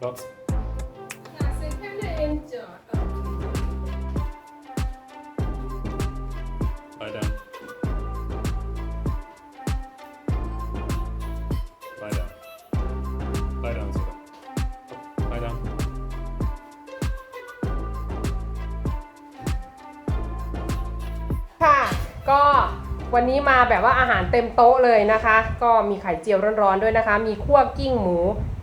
Lots. Ja, sen kan det enjoy. Lie down. Lie down. Lie down, Soda. Lie down. ค่ะ ก็วันนี้มาแบบว่าอาหารเต็มโต๊ะเลยนะคะ ก็มีไข่เจียวร้อนๆด้วยนะคะ มีคั่วกิ้งหมู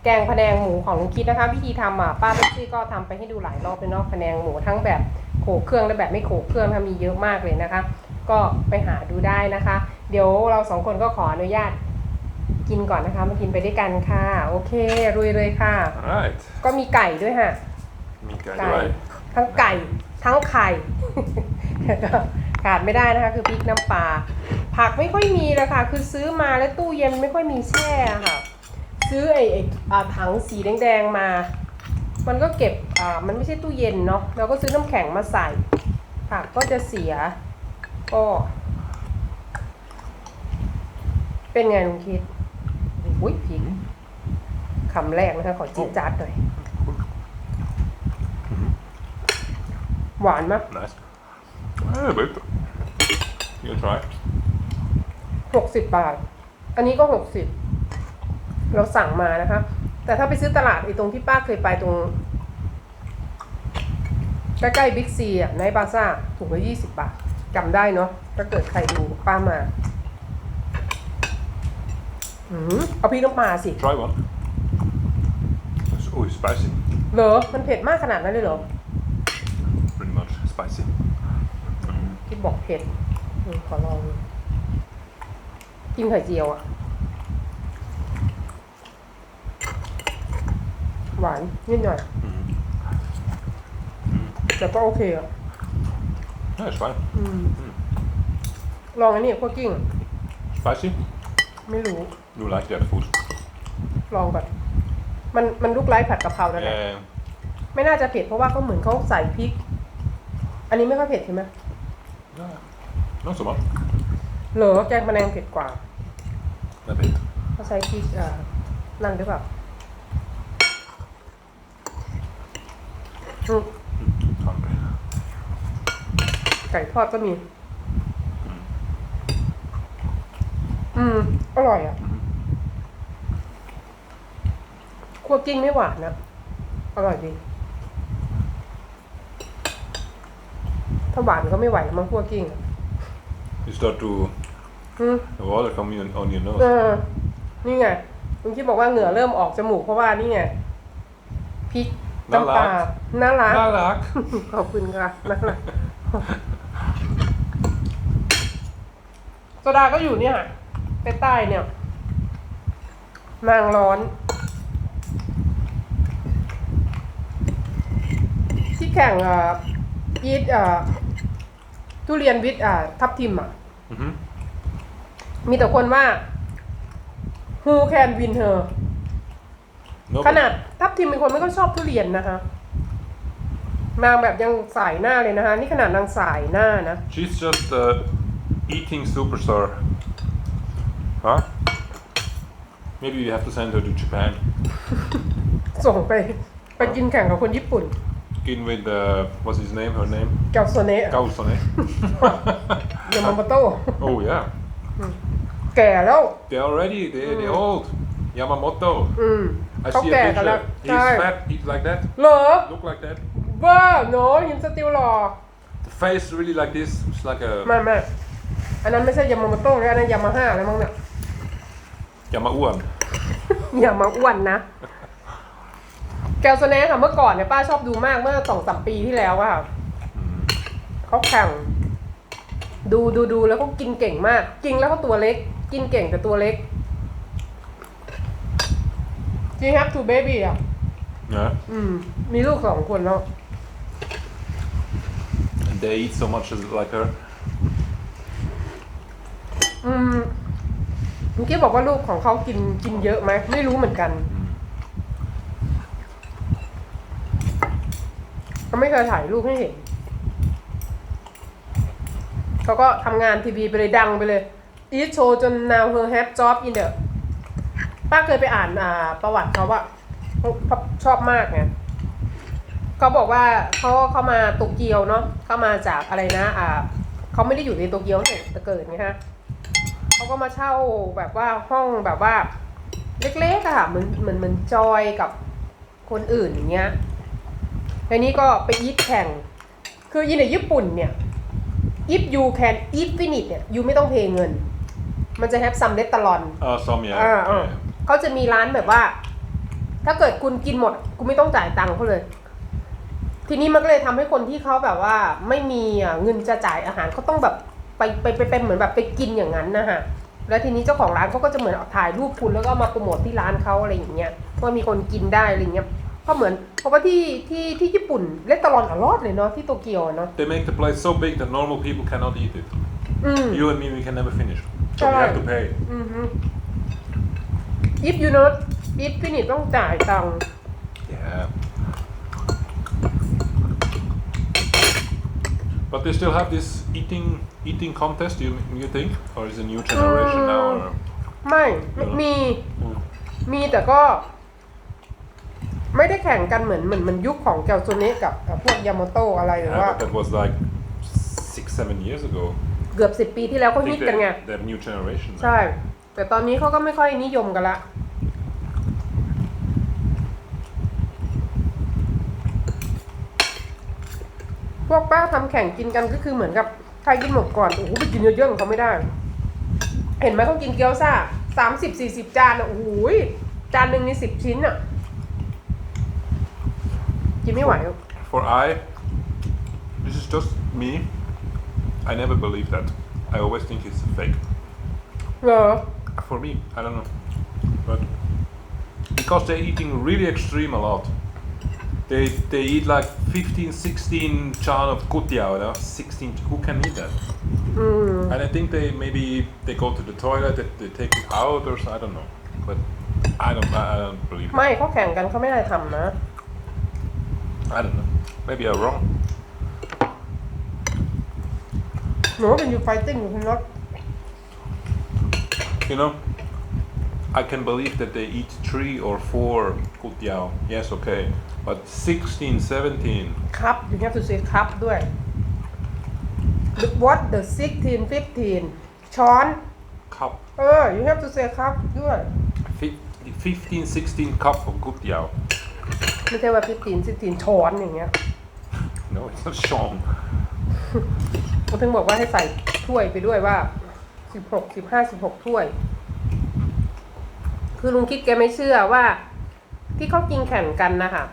แกงพะแนงหมูของลุงคิดนะคะวิธีทำอะป้าเบปซี่ก็ทำไปให้ดูหลายรอบเลยเนาะพะแนงหมูทั้งแบบโขลกเครื่องและแบบไม่โขลกเครื่องค่ะมีเยอะมากเลยนะคะ ก็ไปหาดูได้นะคะ เดี๋ยวเราสองคนก็ขออนุญาตกินก่อนนะคะมากินไปด้วยกันค่ะ โอเครุยเลยค่ะ Alright. ก็มีไก่ด้วยค่ะ Mika, ไก่ right. ทั้งไก่ทั้งไข่แล้วก็ขาดไม่ได้นะคะ คือพริกน้ำปลาผักไม่ค่อยมีเลยค่ะ คือซื้อมาแล้วตู้เย็นไม่ค่อยมีแช่ค่ะ ซื้อไอ้ไอ้อ่าถังสีแดงๆมา มันก็เก็บอ่ามันไม่ใช่ตู้เย็นเนาะเราก็ซื้อน้ำแข็งมาใส่ ผักก็จะเสียก็เป็นไงลุงคิดอุ้ยพริกคำแรกนะคะขอจี๊ดจัดหน่อย หวานไหมย Nice. Ah, but you can try. หกสิบบาท อันนี้ก็หกสิบ เราสั่งมานะคะ แต่ถ้าไปซื้อตลาดไอ้ตรงที่ป้าเคยไปตรงใกล้ๆบิ๊กซีอะในบาซ่าถูกละยี่สิบบาทจำได้เนาะถ้าเกิดใครดูป้ามาอืมเอาพริกน้ำปลาสิ Try one. It's, oh, it's spicy. เหรอ มันเผ็ดมากขนาดนั้นเลยเหรอ Pretty much spicy. ที่บอกเผ็ดอืมขอลอง กินไข่เจียวอะ หวานนิดหน่อย แต่ก็โอเคอะ Yeah, it's fine. อืมลองอันนี้คั่วกิ้ง Spicy. ไม่รู้ You like the other food? ลองก่อนมันมันลูกไร้ผัดกะเพรานั่นแหละ Yeah. ไม่น่าจะเผ็ดเพราะว่าเขาเหมือนเขาใส่พริก อันนี้ไม่ค่อยเผ็ดใช่ไหม yeah. Not so much. เหรอแกงพะแนงเผ็ดกว่า A bit. เขาใช้พริกอ่านั่นหรือเปล่า อืม Hungry. ไก่ทอดก็มี อืม อร่อยอะคั่วกิ้งไม่หวานนะ อร่อยดี ถ้าหวานก็ไม่ไหวมั้งคั่วกิ้งอะ You start to อืม the water coming on, on your เอ nose. อ นี่ไงลุงคิดบอกว่าเหงื่อเริ่มออกจมูกเพราะว่านี่ไงพริก น้ำปลาน่ารัก Malak. ขอบคุณค่ะ น่ารักโซดาก็อยู่เนี่ยใต้ใต้ๆเนี่ย นางร้อน ที่แข่งอะอีทอะทุเรียนวิทย์อะทับทิมอะ Mhm. มีแต่คนว่า who can win her No, ขนาดทับทิมเป็นคนไม่ค่อยชอบทุเรียนนะคะนางแบบยังสายหน้าเลยนะคะ นี่ขนาดนางสายหน้านะ She's just uh, eating superstar. Huh? Maybe you have to send her to Japan. ส่งไปไปกินแข่งกับคนญี่ปุ่น In with uh, what's his name? Her name? เกาโซเนะ Kausone. ยามาโมโต้ oh yeah. แก่แล้ว They're already they they old. Yamamoto. อืม I เขา see a แก่กันแล้ว picture. ใช่ He's fat. He's like that. เหรอ Look like that. บ้าโนยิมสติลหรอ The face really like this. It's like a ไม่ไม่อันนั้นไม่ใช่ยามาโมโต้เลยอันนั้นยามาฮ่าแล้วมั้งเนี่ย Yamauan. อย่ามาอ้วนนะ แกลโซเนะค่ะเมื่อก่อนเนี่ยป้าชอบดูมากเมื่อสองสามปีที่แล้วอะค่ะเขาแข่ง ดูดูดูแล้วเขากินเก่งมาก กินแล้วเขาตัวเล็ก กินเก่งแต่ตัวเล็ก จริงครับ two baby อะ Yeah. อืม มีลูกสองคนแล้ว And they eat so much as like her. อืมเมื่อกี้บอกว่าลูกของเขากินกินเยอะไหมไม่รู้เหมือนกันเขาไม่เคยถ่ายรูปให้เห็นเขาก็ทำงานทีวีไปเลยดังไปเลย อีทโชว์จน now her have job in the ป้าเคยไปอ่านอ่าประวัติเขาว่าเขาชอบมากไงเขาบอกว่าเขาเขามาโตเกียวเนาะเขามาจากอะไรนะ อ่าเขาไม่ได้อยู่ในโตเกียวตั้งแต่เกิดไงฮะเขาก็มาเช่าแบบว่าห้องแบบว่า เล็กๆอะค่ะเหมือนเหมือนเหมือนจอยกับคนอื่นอย่างเงี้ยทีนี้ก็ไปยีดแข่ง คือยีในญี่ปุ่นเนี่ย if you can eat finish เนี่ย you ไม่ต้องเพย์เงิน มันจะ have some r e s t a u r a n t Uh, some, yeah. อ่าอ่า yeah. เขาจะมีร้านแบบว่า ถ้าเกิดคุณกินหมดคุณไม่ต้องจ่ายตังค์เขาเลย ทีนี้มันก็เลยทำให้คนที่เขาแบบว่า ไม่มีอะเงินจะจ่ายอาหารเขาต้องแบบไปไปไปเป็นเหมือนแบบไปกินอย่างนั้นนะฮะแล้วทีนี้เจ้าของร้านเขาก็จะเหมือนเอาถ่ายรูปคุณแล้วก็เอามาโปรโมทที่ร้านเขาอะไรอย่างเงี้ยว่ามีคนกินได้อะไรเงี้ยเพราะเหมือนเพราะว่าที่ที่ที่ญี่ปุ่นเล่นตลอดอรอดเลยเนาะที่โตเกียวอะเนาะ They make the plate so big that normal people cannot eat it. อืม You and me, we can never finish. So we Correct. have to pay. อือฮึ if you not if finish ต้องจ่ายตังค์ Yeah. But they still have this eating eating contest. You you think, or is it a new generation now? Or? ไม่ไม่มี Mm. มีแต่ก็ ไม่ได้แข่งกันเหมือนเหมือนเหมันยุคของแกวโซเนะกับกับพวกยามาโตะอะไรหรือ Yeah, ว่า but that was like six, seven years ago. เกือบสิบปีที่แล้วเขา I ฮิต think กันไง they, they have new generation. now. ใช่ แต่ตอนนี้เขาก็ไม่ค่อยนิยมกันละ พวกป้าทำแข่งกินกันก็คือเหมือนกับใครกินหมดก่อน โอ้โหไปกินเยอะๆของเขาไม่ได้ เห็นไหมเขากินเกี๊ยวซ่าสามสิบสี่สิบจานอะโอ้โหจานหนึ่งมีสิบชิ้นอะ กินไม่ไหวหรอก For I, this is just me. I never believe that. I always think it's a fake. เหรอ For me, I don't know. But because they're eating really extreme a lot. They they eat like 15, 16 chan of kutiao, you know? 16, who can eat that? อืม And I think they maybe they go to the toilet, they, they take it out or so, I don't know. But I don't I, I don't believe that. ไม่เขาแข่งกันเขาไม่ได้ทำนะ I don't know. Maybe I'm wrong. หนูว่าเป็ You know, I can believe that they eat three or four kutiao. Yes, okay. But 16, 17, ครับ you have to say ครับด้วย what the 16 15 ช้อน cup เออ you have to say ครับด้วย Fif- 15, 16 cup of kutiao. ไม่ใช่ว่า15 16ช้อนอย่างเงี้ย No, it's not Sean. เขาถึงบอกว่าให้ใส่ถ้วยไปด้วยว่า 16 15 16ถ้วย คือลุงคิดแกไม่เชื่อว่า ที่เขากินแข่งกันนะคะ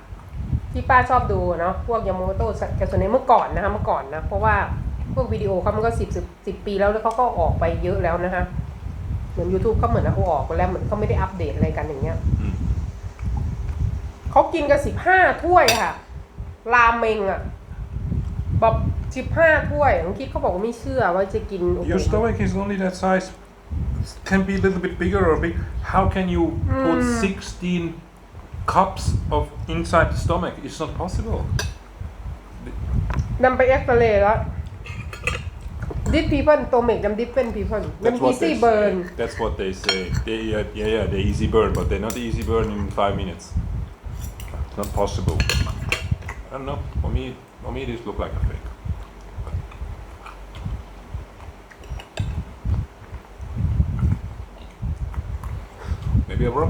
ที่ป้าชอบดูเนาะพวกยาโมโตะแกส่วนในเมื่อก่อนนะคะเมื่อก่อนนะ เพราะว่าพวกวิดีโอเขามันก็สิบสิบสิบปีแล้วแล้วเขาก็ออกไปเยอะแล้วนะคะเหมือน YouTube เขาเหมือนเขาออกไปแล้วเหมือนเขาไม่ได้อัปเดตอะไรกันอย่างเงี้ยเขากินกันสิบห้าถ้วยค่ะ ราเมงอะแบบ สิบห้าถ้วยลุงคิดเขาบอกว่าไม่เชื่อว่าจะกินโอ้โห Your stomach is only that size. Can be a little bit bigger or big. How can you put 16 cups of inside the stomach? It's not possible. นำไปเอ็กซเรย์แล้วดิสพีเพิลตัวเมกดำดิสเป็นพีเพิล That's นำ what อีซี่ they เบิร์น say. That's what they say. They, uh, yeah, yeah, they easy burn, but they're not easy burn in five minutes. It's not possible. I don't know. For me, for me, this look like a fake. Dia bro.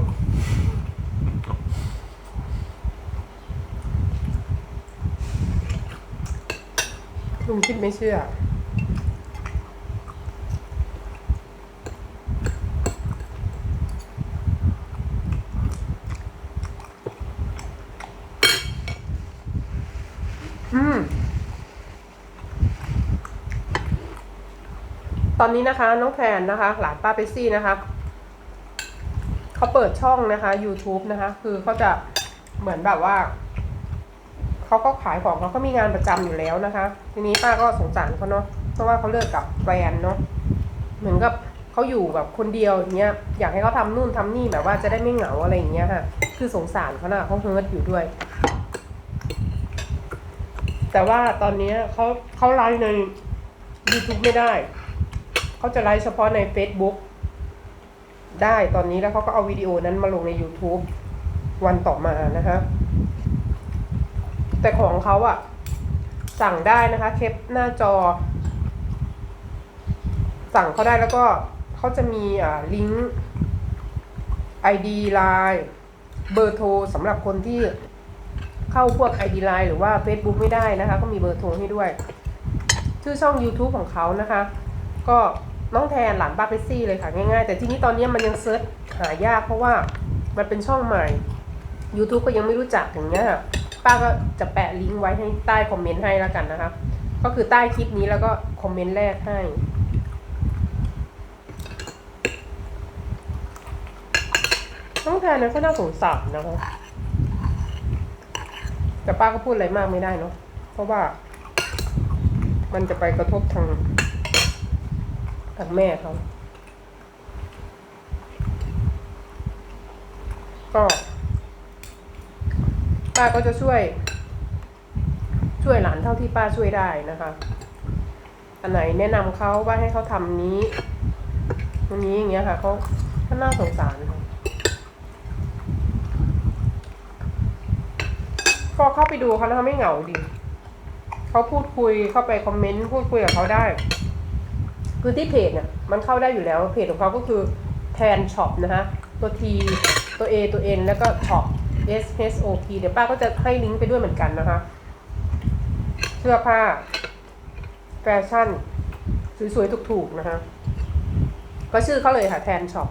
ลุงคิดไม่เชื่อ อืม ตอนนี้นะคะ น้องแทนนะคะ หลานป้าเปซี่นะคะ เขาเปิดช่องนะคะ YouTube นะคะ คือเขาจะเหมือนแบบว่าเขาก็ขายของเขาก็มีงานประจำอยู่แล้วนะคะ ทีนี้ป้าก็สงสารเขาเนาะเพราะว่าเขาเลิกกับแฟนเนาะเหมือนกับเขาอยู่แบบคนเดียวอย่างเงี้ยอยากให้เขาทำนู่นทำนี่แบบว่าจะได้ไม่เหงาอะไรอย่างเงี้ยค่ะ คือสงสารเขานะเขาเฮิร์ตอยู่ด้วย แต่ว่าตอนนี้เขาเขาไลฟ์ใน YouTube ไม่ได้ เขาจะไลฟ์เฉพาะใน Facebook ได้ตอนนี้แล้วเขาก็เอาวิดีโอนั้นมาลงใน YouTube วันต่อมานะคะ แต่ของเขาอะสั่งได้นะคะเคปหน้าจอ สั่งเขาได้แล้วก็เขาจะมีอ่าลิงก์ ID Line เบอร์โทรสำหรับคนที่เข้าพวก ID Line หรือว่า Facebook ไม่ได้นะคะ ก็มีเบอร์โทรให้ด้วย ชื่อช่อง YouTube ของเขานะคะ ก็ น้องแทนหลานป้าเปซี่เลยค่ะง่ายๆ แต่ที่นี้ตอนนี้มันยังเซิร์ชหายากเพราะว่ามันเป็นช่องใหม่ YouTube ก็ยังไม่รู้จักอย่างเงี้ยค่ะป้าก็จะแปะลิงก์ไว้ให้ใต้คอมเมนต์ให้แล้วกันนะคะก็คือใต้คลิปนี้แล้วก็คอมเมนต์แรกให้น้องแทนนี่ยก็น่าสงสารนะคะแต่ป้าก็พูดอะไรมากไม่ได้เนาะเพราะว่ามันจะไปกระทบทาง ทางแม่เขา ก็ ป้าก็จะช่วย ช่วยหลานเท่าที่ป้าช่วยได้นะคะ อันไหนแนะนำเขาว่าให้เขาทำนี้ตรงนี้อย่างเงี้ยค่ะเขาเขาน่าสงสารค่ะก็เข้าไปดูเขานะคะไม่เหงาดีเขาพูดคุยเข้าไปคอมเมนต์พูดคุยกับเขาได้ คือที่เพจเนี่ยมันเข้าได้อยู่แล้วเพจของเขาก็คือแทนช็อปนะคะตัว T ตัว A ตัว N แล้วก็ช็อป S H O P เดี๋ยวป้าก็จะให้ลิงก์ไปด้วยเหมือนกันนะคะ เสื้อผ้า แฟชั่น สวยๆ ถูกๆ นะคะ ก็ชื่อเขาเลยค่ะแทนช็อป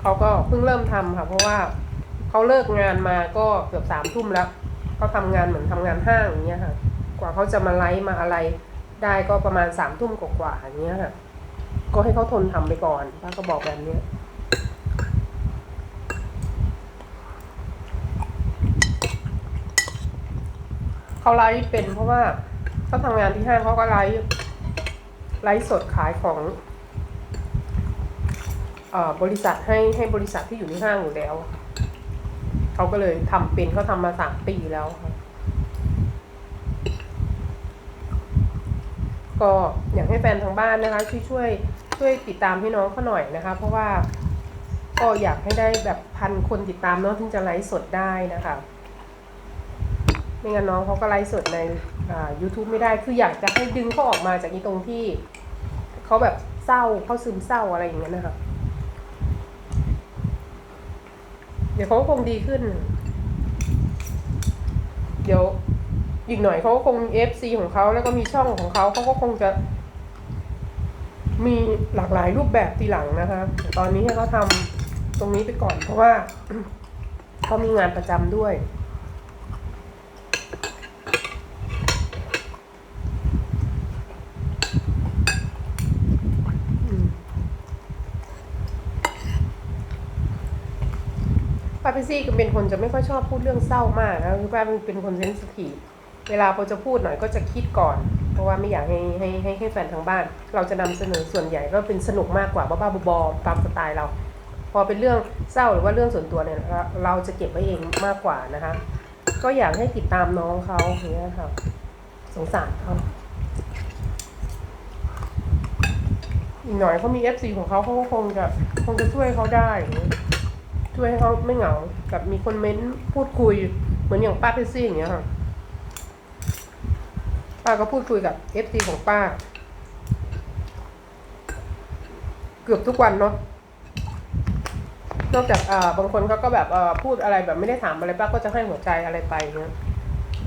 เขาก็เพิ่งเริ่มทำค่ะ เพราะว่าเขาเลิกงานมาก็เกือบสามทุ่มแล้วเขาทำงานเหมือนทำงานห้างอย่างเงี้ยค่ะ กว่าเขาจะมาไลฟ์มาอะไร ได้ก็ประมาณสามทุ่มกว่าๆอย่างเงี้ยค่ะ ก็ให้เขาทนทำไปก่อนป้าก็บอกแบบเนี้ยเขาไลฟ์เป็นเพราะว่าเขาทำงานที่ห้างเขาก็ไลฟ์ไลฟ์สดขายของอบริษัทให้ให้บริษัทที่อยู่ในห้างอยู่แล้ว เขาก็เลยทำเป็นเขาทำมาสามปีแล้วค่ะ ก็อยากให้แฟนทางบ้านนะคะช่วยช่วยช่วยติดตามให้น้องเขาหน่อยนะคะ เพราะว่าก็อยากให้ได้แบบพันคนติดตามเนาะถึงจะไลฟ์สดได้นะคะไม่งั้นน้องเขาก็ไลฟ์สดในอ่า YouTube ไม่ได้คืออยากจะให้ดึงเขาออกมาจากอีตรงที่เขาแบบเศร้าเขาซึมเศร้าอะไรอย่างเงี้ยนะคะเดี๋ยวเขาคงดีขึ้น เดี๋ยว อีกหน่อยเขาก็คงมี FC ของเขาแล้วก็มีช่องของเขาเขาก็คงจะ มีหลากหลายรูปแบบทีหลังนะคะแต่ตอนนี้ให้เขาทำตรงนี้ไปก่อน เพราะว่าเขามีงานประจำด้วยป้าพิซี่ก็เป็นคนจะไม่ค่อยชอบพูดเรื่องเศร้ามากนะคือป้าเป็นคนเซนซิทีฟ เวลาพอจะพูดหน่อยก็จะคิดก่อน เพราะว่าไม่อยากให้ให้ให้ให้แฟนทางบ้าน เราจะนำเสนอส่วนใหญ่ก็เป็นสนุกมากกว่าบ้าๆบอๆตามสไตล์เรา พอเป็นเรื่องเศร้าหรือว่าเรื่องส่วนตัวเนี่ยเราเราจะเก็บไว้เองมากกว่านะคะ ก็อยากให้ติดตามน้องเขาอย่างเงี้ยค่ะสงสารเขาอีกหน่อยเขามีเอฟซีของเขาเขาก็คงจะคงจะช่วยเขาได้ ช่วยให้เขาไม่เหงาแบบมีคนเม้นต์พูดคุยเหมือนอย่างป้าเพซี่อย่างเงี้ยค่ะ ป้าก็พูดคุยกับเอฟซีของป้า เกือบทุกวันเนาะนอกจากอ่าบางคนเขาก็แบบเอ่อพูดอะไรแบบไม่ได้ถามอะไรป้าก็จะให้หัวใจอะไรไปเงี้ย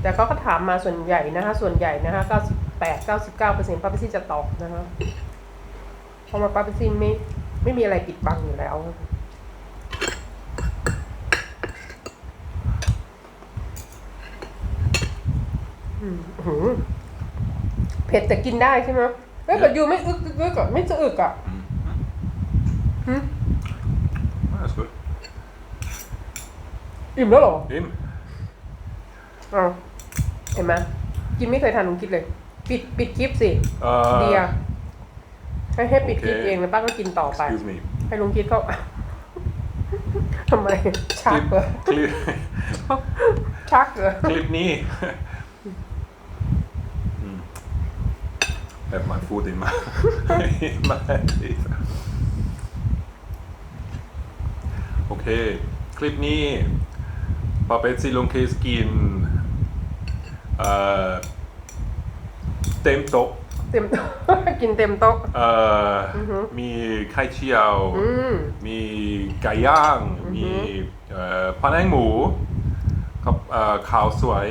แต่เขาก็ถามมาส่วนใหญ่นะคะ ส่วนใหญ่นะคะเก้าสิบแปดเก้าสิบเก้าเปอร์เซ็นต์ป้าพชซี่จะตอบนะคะเพราะว่าป้าพชซี่ไม่ไม่มีอะไรปิดบังอยู่แล้วอืมอื้อหือ เผ็ดแต่กินได้ใช่ไหมเอ้ยแต่ยูไม่อึกอึกอึกอะไม่จะอึกอะหึ That's good. อิ่มแล้วเหรอ Im. อ้าวเห็นไหมกินไม่เคยทานลุงคิดเลย ปิดปิดคลิปสิ Uh, เดียให้ให้ปิดคลิปโอเค เองแล้วป้าก็กินต่อไป excuse me. ให้ลุงคิดเขาทำไม ชักเหรอ Clip, ชักเหรอ clip knee. mm. Have my foot in my in my teeth. โอเค คลิปนี้ปาเปซิลงเคสกินเอ่อเต็มโต๊ะเต็มกินเต็มโต๊ะเอ่อออฮึมีไข่เจียว อืม มีไก่ย่างอือฮึมีเอ่อพะแนงหมูกับเอ่อข้าวสวย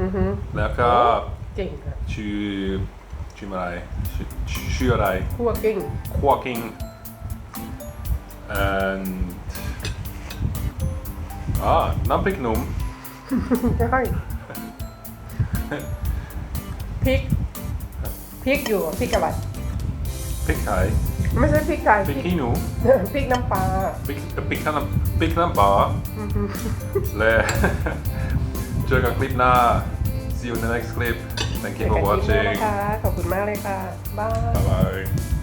อือฮึแล้วก็ เก่งอะ ชื่อ ชื่ออะไรชื่อชื่ออะไรคั่วกิ้งคั่วกิ้ง and อ่าน้ำพริกหนุ่ม ใช่พริกพริกอยู่พริกอะไรพริกไทยไม่ใช่พริกไทยพริกพริกขี้หนูพริกน้ำปลาพริกพริกน้ำพริกน้ำปลาอือฮึและเจอกันคลิปหน้า see you in the next clip thank เจ you อ for กันคลิปหน้า watching นะคะ ขอบคุณมากเลยค่ะ บาย bye bye